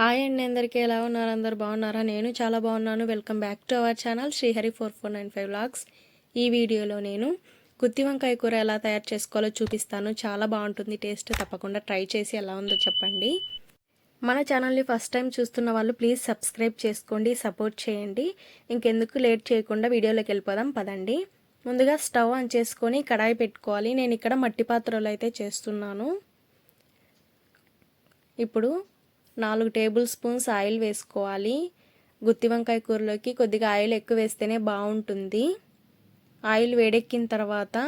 Hi అండి అందరికీ ఎలా ఉన్నారు? అందరు బాగున్నారా? నేను చాలా బాగున్నాను. Welcome back to our channel Srihari four four nine five lakhs ఈ వీడియోలో నేను గుత్తి వంకాయ కూర ఎలా తయారు చేసుకోవాలో చూపిస్తాను. చాలా బాగుంటుంది. టేస్ట్ తప్పకుండా ట్రై చేసి ఎలా ఉందో చెప్పండి. మన ఛానల్ని ఫస్ట్ టైం చూస్తున్న వాళ్ళు ప్లీజ్ సబ్స్క్రైబ్ చేసుకోండి సపోర్ట్ చేయండి. ఇంకెందుకు లేట్ చేయకుండా వీడియోలోకి వెళ్ళిపోదాం పదండి. ముందుగా స్టవ్ ఆన్ చేసుకొని కడాయి పెట్టుకోవాలి. నేను ఇక్కడ మట్టి పాత్రలు అయితే చేస్తున్నాను. ఇప్పుడు నాలుగు టేబుల్ స్పూన్స్ ఆయిల్ వేసుకోవాలి. గుత్తి వంకాయ కూరలోకి కొద్దిగా ఆయిల్ ఎక్కువ వేస్తేనే బాగుంటుంది. ఆయిల్ వేడెక్కిన తర్వాత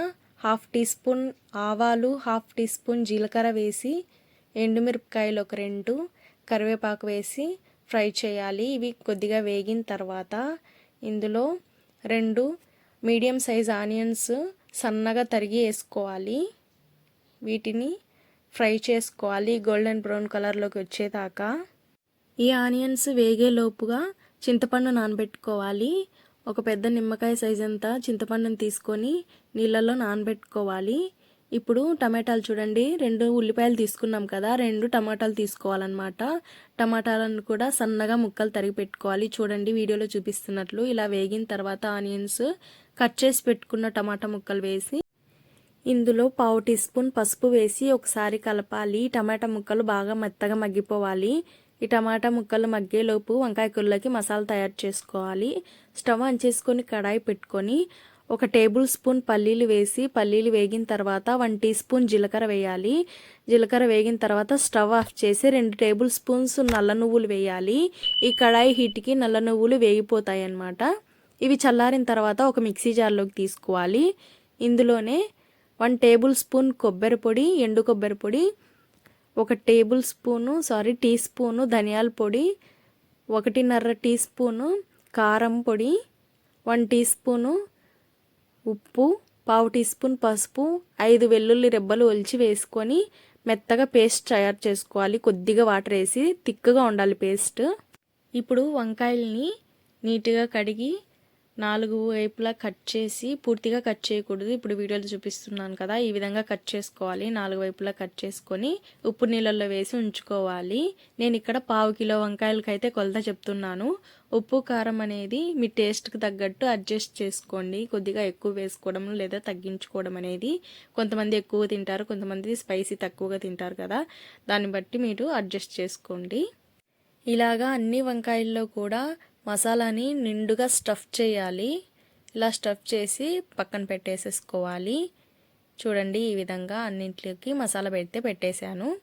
హాఫ్ టీ స్పూన్ ఆవాలు హాఫ్ టీ స్పూన్ జీలకర్ర వేసి ఎండుమిరపకాయలు ఒక రెండు కరివేపాకు వేసి ఫ్రై చేయాలి. ఇవి కొద్దిగా వేగిన తర్వాత ఇందులో రెండు మీడియం సైజ్ ఆనియన్స్ సన్నగా తరిగి వేసుకోవాలి. వీటిని ఫ్రై చేసుకోవాలి. గోల్డెన్ బ్రౌన్ కలర్లోకి వచ్చేదాకా. ఈ ఆనియన్స్ వేగేలోపుగా చింతపండు నానబెట్టుకోవాలి. ఒక పెద్ద నిమ్మకాయ సైజ్ అంతా చింతపండుని తీసుకొని నీళ్ళలో నానబెట్టుకోవాలి. ఇప్పుడు టమాటాలు చూడండి. రెండు ఉల్లిపాయలు తీసుకున్నాం కదా. రెండు టమాటాలు తీసుకోవాలన్నమాట. టమాటాలను కూడా సన్నగా ముక్కలు తరిగి పెట్టుకోవాలి. చూడండి వీడియోలో చూపిస్తున్నట్లు. ఇలా వేగిన తర్వాత ఆనియన్స్ కట్ చేసి పెట్టుకున్న టమాటా ముక్కలు వేసి ఇందులో పావు టీ స్పూన్ పసుపు వేసి ఒకసారి కలపాలి. టమాటా ముక్కలు బాగా మెత్తగా మగ్గిపోవాలి. ఈ టమాటా ముక్కలు మగ్గేలోపు వంకాయ కూరలోకి మసాలా తయారు చేసుకోవాలి. స్టవ్ ఆన్ చేసుకొని కడాయి పెట్టుకొని ఒక టేబుల్ స్పూన్ పల్లీలు వేసి పల్లీలు వేగిన తర్వాత వన్ టీ స్పూన్ జీలకర్ర వేయాలి. జీలకర్ర వేగిన తర్వాత స్టవ్ ఆఫ్ చేసి రెండు టేబుల్ స్పూన్స్ నల్ల నువ్వులు వేయాలి. ఈ కడాయి హీట్కి నల్ల నువ్వులు వేగిపోతాయి అన్నమాట ఇవి చల్లారిన తర్వాత ఒక మిక్సీ జార్లోకి తీసుకోవాలి. ఇందులోనే వన్ టేబుల్ స్పూన్ కొబ్బరి పొడి ఎండు కొబ్బరి పొడి ఒక tablespoon sorry teaspoon ధనియాల పొడి ఒకటిన్నర టీ స్పూను కారం పొడి వన్ టీ స్పూను ఉప్పు పావు టీ స్పూన్ పసుపు ఐదు వెల్లుల్లి రెబ్బలు ఒలిచి వేసుకొని మెత్తగా పేస్ట్ తయారు చేసుకోవాలి. కొద్దిగా వాటర్ వేసి తిక్కగా ఉండాలి పేస్ట్. ఇప్పుడు వంకాయల్ని నీట్గా కడిగి నాలుగు వైపులా కట్ చేసి పూర్తిగా కట్ చేయకూడదు. ఇప్పుడు వీడియోలో చూపిస్తున్నాను కదా ఈ విధంగా కట్ చేసుకోవాలి. నాలుగు వైపులా కట్ చేసుకొని ఉప్పు నీళ్ళల్లో వేసి ఉంచుకోవాలి. నేను ఇక్కడ పావు కిలో వంకాయలకైతే కొలత చెప్తున్నాను. ఉప్పు కారం అనేది మీ టేస్ట్కి తగ్గట్టు అడ్జస్ట్ చేసుకోండి. కొద్దిగా ఎక్కువ వేసుకోవడం లేదా తగ్గించుకోవడం అనేది కొంతమంది ఎక్కువ తింటారు కొంతమంది స్పైసీ తక్కువగా తింటారు కదా. దాన్ని బట్టి మీరు అడ్జస్ట్ చేసుకోండి. ఇలాగా అన్ని వంకాయల్లో కూడా మసాలాని నిండుగా స్టఫ్ చేయాలి. ఇలా స్టఫ్ చేసి పక్కన పెట్టేసేసుకోవాలి. చూడండి ఈ విధంగా అన్నింటికి మసాలా పెడితే పెట్టేశాను.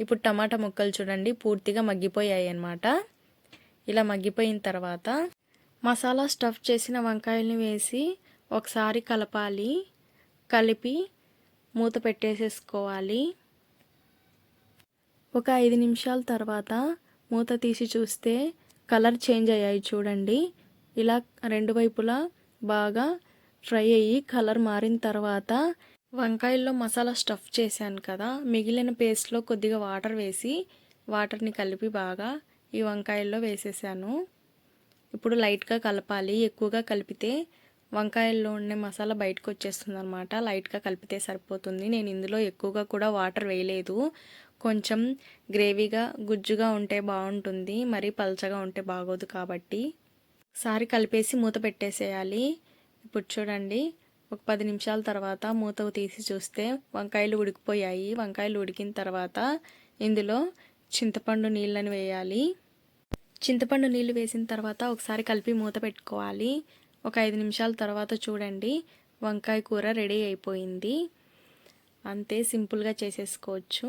ఇప్పుడు టమాటా ముక్కలు చూడండి పూర్తిగా మగ్గిపోయాయి అన్నమాట ఇలా మగ్గిపోయిన తర్వాత మసాలా స్టఫ్ చేసిన వంకాయల్ని వేసి ఒకసారి కలపాలి. కలిపి మూత పెట్టేసేసుకోవాలి. ఒక ఐదు నిమిషాల తర్వాత మూత తీసి చూస్తే కలర్ చేంజ్ అయ్యాయి చూడండి. ఇలా రెండు వైపులా బాగా ఫ్రై అయ్యి కలర్ మారిన తర్వాత వంకాయల్లో మసాలా స్టఫ్ చేశాను కదా. మిగిలిన పేస్ట్లో కొద్దిగా వాటర్ వేసి వాటర్ని కలిపి బాగా ఈ వంకాయల్లో వేసేసాను. ఇప్పుడు లైట్గా కలపాలి. ఎక్కువగా కలిపితే వంకాయల్లో ఉండే మసాలా బయటకు వచ్చేస్తుంది అనమాట లైట్గా కలిపితే సరిపోతుంది. నేను ఇందులో ఎక్కువగా కూడా వాటర్ వేయలేదు. కొంచెం గ్రేవీగా గుజ్జుగా ఉంటే బాగుంటుంది. మరీ పల్చగా ఉంటే బాగోదు కాబట్టి. సారి కలిపేసి మూత పెట్టేసేయాలి. ఇప్పుడు చూడండి ఒక పది నిమిషాల తర్వాత మూత తీసి చూస్తే వంకాయలు ఉడికిపోయాయి. వంకాయలు ఉడికిన తర్వాత ఇందులో చింతపండు నీళ్ళని వేయాలి. చింతపండు నీళ్ళు వేసిన తర్వాత ఒకసారి కలిపి మూత పెట్టుకోవాలి. ఒక ఐదు నిమిషాల తర్వాత చూడండి వంకాయ కూర రెడీ అయిపోయింది. అంతే సింపుల్గా చేసేసుకోవచ్చు.